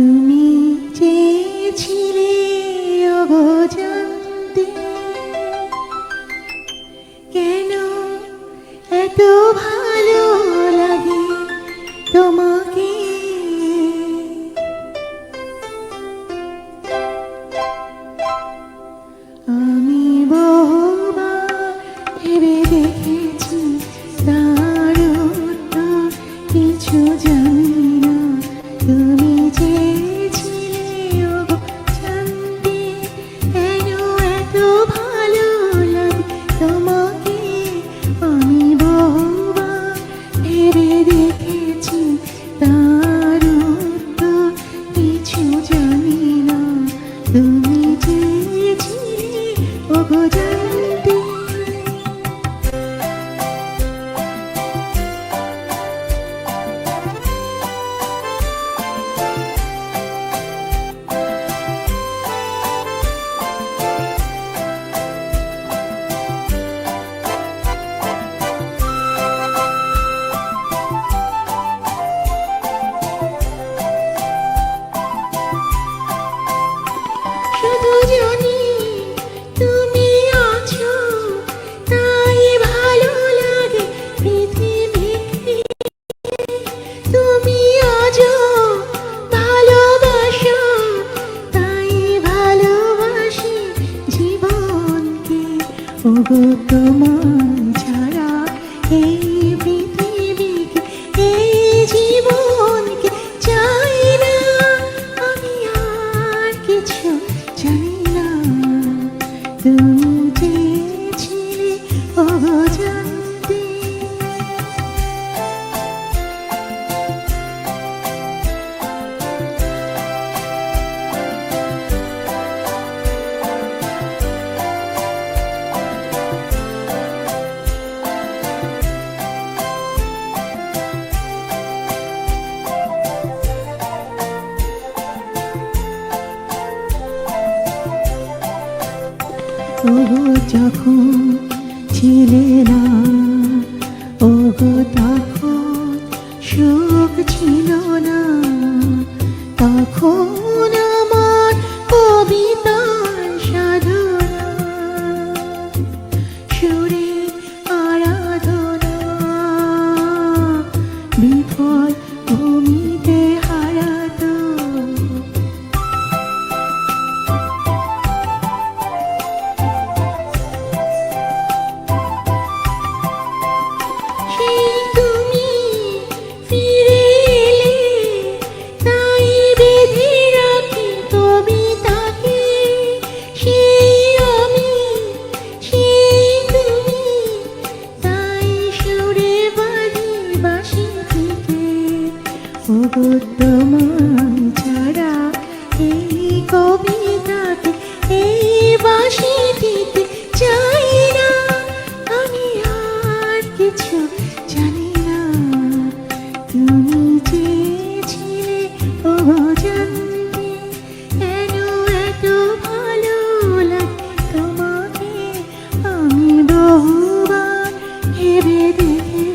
তুমি চেয়েছিলে ওগো কেন এত ভালো ওগো জানতে ওগো তোমার ছাড়া এই পৃথিবীকে, এই জীবনকে চাই না। আমি আর কিছু চাই না। তুমি ওগো যখন ছিলে না। ওগো তখন সুখ ছিল না। তখন ওগো তোমার ছাড়া এই কবিতাকে এই বাসিটিতে চাই আমি আর কিছু জানি না। তুমি চেয়েছিলে ও কেন এত ভালো লাগে তোমাকে। আমি বহুবার ভেবে দেখেছি